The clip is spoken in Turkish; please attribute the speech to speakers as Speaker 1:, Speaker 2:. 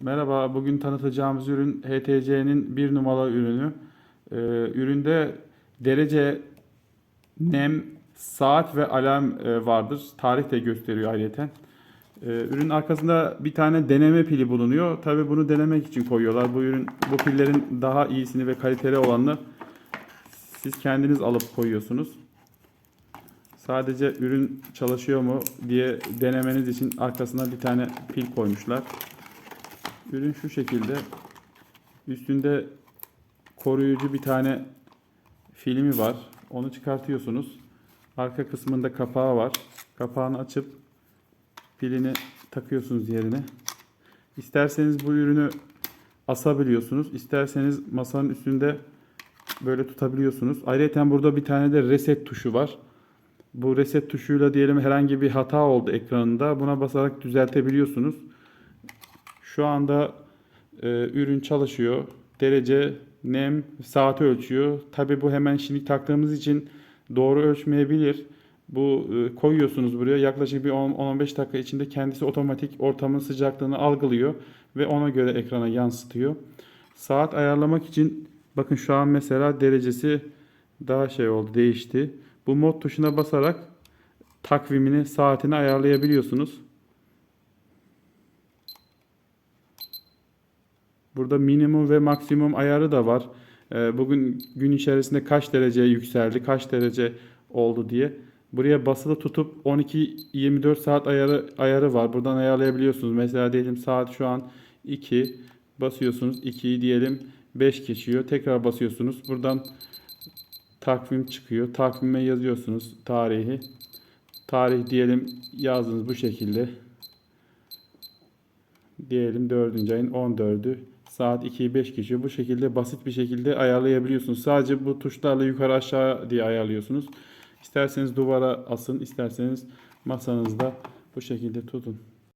Speaker 1: Merhaba, bugün tanıtacağımız ürün HTC'nin bir numaralı ürünü. Ee, üründe derece, nem, saat ve alarm e, vardır. Tarih de gösteriyor ayrıca. Ee, ürün arkasında bir tane deneme pili bulunuyor. Tabii bunu denemek için koyuyorlar. Bu ürün, bu pillerin daha iyisini ve kaliteli olanını siz kendiniz alıp koyuyorsunuz. Sadece ürün çalışıyor mu diye denemeniz için arkasına bir tane pil koymuşlar. Ürün şu şekilde. Üstünde koruyucu bir tane filmi var. Onu çıkartıyorsunuz. Arka kısmında kapağı var. Kapağını açıp pilini takıyorsunuz yerine. İsterseniz bu ürünü asabiliyorsunuz. İsterseniz masanın üstünde böyle tutabiliyorsunuz. Ayrıca burada bir tane de reset tuşu var. Bu reset tuşuyla diyelim herhangi bir hata oldu ekranında. Buna basarak düzeltebiliyorsunuz. Şu anda e, ürün çalışıyor. Derece, nem, saati ölçüyor. Tabi bu hemen şimdi taktığımız için doğru ölçmeyebilir. Bu e, koyuyorsunuz buraya yaklaşık bir 10-15 dakika içinde kendisi otomatik ortamın sıcaklığını algılıyor ve ona göre ekrana yansıtıyor. Saat ayarlamak için bakın şu an mesela derecesi daha şey oldu değişti. Bu mod tuşuna basarak takvimini saatini ayarlayabiliyorsunuz. Burada minimum ve maksimum ayarı da var. Ee, Bugün gün içerisinde kaç derece yükseldi, kaç derece oldu diye. Buraya basılı tutup 12-24 saat ayarı ayarı var. Buradan ayarlayabiliyorsunuz. Mesela diyelim saat şu an 2 basıyorsunuz. 2'yi diyelim 5 geçiyor. Tekrar basıyorsunuz. Buradan takvim çıkıyor. Takvime yazıyorsunuz tarihi. Tarih diyelim yazdınız bu şekilde. Diyelim 4. ayın 14'ü saat 2'yi 5 geçiyor. Bu şekilde basit bir şekilde ayarlayabiliyorsunuz. Sadece bu tuşlarla yukarı aşağı diye ayarlıyorsunuz. İsterseniz duvara asın, isterseniz masanızda bu şekilde tutun.